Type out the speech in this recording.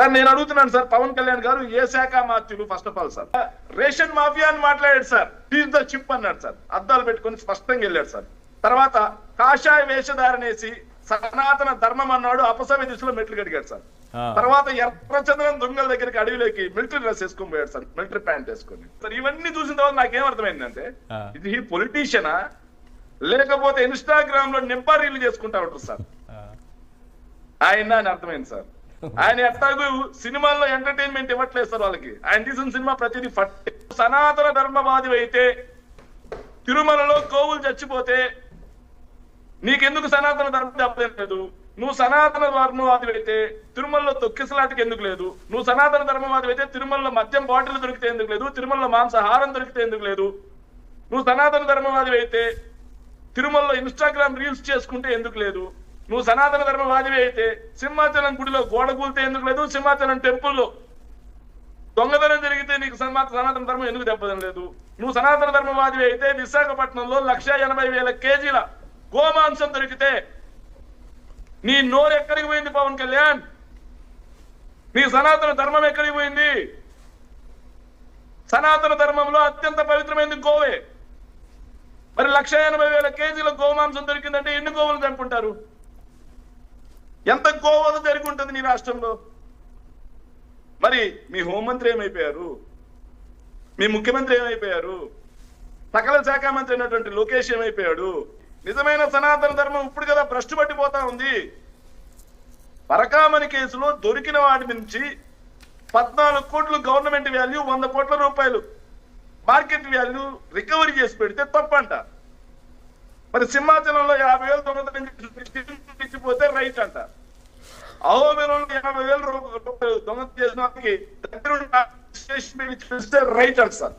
Sir నేను అడుగుతున్నాను sir Pawan Kalyan గారు ఏ శాఖ మార్చులు first of all sir? Ration mafia అని మాట్లాడాడు సార్. ఈజ్ ద చిప్ అన్నాడు సార్. అద్దాలు పెట్టుకొని స్పష్టంగా వెళ్ళాడు సార్. తర్వాత కాషాయ వేషధారనేసి సనాతన ధర్మం అన్నాడు అపసవ్య దిశలో మెట్లు కడిగాడు సార్. తర్వాత ఎర్రచంద్రం దొంగల దగ్గరికి అడవిలోకి మిలిటరీ డ్రెస్ వేసుకొని పోయాడు సార్. మిలిటరీ ప్యాంట్ వేసుకొని. సార్ ఇవన్నీ చూసిన తర్వాత నాకేం అర్థమైందంటే ఆ. ఇది పొలిటీషియనా లేకపోతే ఇన్స్టాగ్రామ్లో నింపారీలు చేసుకుంటా ఉంటారు సార్. ఆయన అని అర్థమైంది సార్. ఆయన ఎట్లాగూ సినిమాల్లో ఎంటర్టైన్మెంట్ ఇవ్వట్లేదు సార్ వాళ్ళకి. ఆయన తీసిన సినిమా ప్రతిదీ ఫట్ సనాతన ధర్మవాది అయితే తిరుమలలో కోవులు చచ్చిపోతే నీకెందుకు సనాతన ధర్మం లేదు? నువ్వు సనాతన ధర్మవాది అయితే తిరుమలలో తొక్కిసలాటకి ఎందుకు లేదు? నువ్వు సనాతన ధర్మవాది అయితే తిరుమలలో మద్యం బాటిల్ దొరికితే ఎందుకు లేదు? తిరుమలలో మాంసాహారం దొరికితే ఎందుకు లేదు? నువ్వు సనాతన ధర్మవాది అయితే తిరుమలలో ఇన్స్టాగ్రామ్ రీల్స్ చేసుకుంటే ఎందుకు లేదు? నువ్వు సనాతన ధర్మవాదివి అయితే సింహాచలం గుడిలో గోడ కూలితే ఎందుకు లేదు? సింహాచలం టెంపుల్లో దొంగతనం జరిగితే నీకు సనాతన సనాతన ధర్మం ఎందుకు దెబ్బతం లేదు? నువ్వు సనాతన ధర్మవాదివి అయితే విశాఖపట్నంలో లక్ష ఎనభై వేల కేజీల గోమాంసం దొరికితే నీ నోరు ఎక్కడికి పోయింది పవన్ కళ్యాణ్? నీ సనాతన ధర్మం ఎక్కడికి పోయింది? సనాతన ధర్మంలో అత్యంత పవిత్రమైనది గోవే. మరి లక్ష ఎనభై వేల కేజీల గోమాంసం దొరికిందంటే ఎన్ని గోవులు చంపుంటారు? ఎంత గోవధ జరిగి ఉంటుంది నీ రాష్ట్రంలో? మరి మీ హోంమంత్రి ఏమైపోయారు? మీ ముఖ్యమంత్రి ఏమైపోయారు? సకల శాఖ మంత్రి అయినటువంటి లోకేష్ ఏమైపోయాడు? నిజమైన సనాతన ధర్మం ఇప్పుడు కదా భ్రష్టు పట్టిపోతా ఉంది. పరకామణి కేసులో దొరికిన వాటి నుంచి పద్నాలుగు కోట్లు గవర్నమెంట్ వాల్యూ వంద కోట్ల రూపాయలు మార్కెట్ వాల్యూ రికవరీ చేసి పెడితే తప్పంట. మరి సింహాచలంలో యాభై వేలు దొంగతనం చేసి ఇచ్చిపోతే రైట్ అంట అహోబిలంలో యాభై వేల రూపాయలు దొంగ చేసిన వారికి దగ్గరుండి రైట్ అంట సార్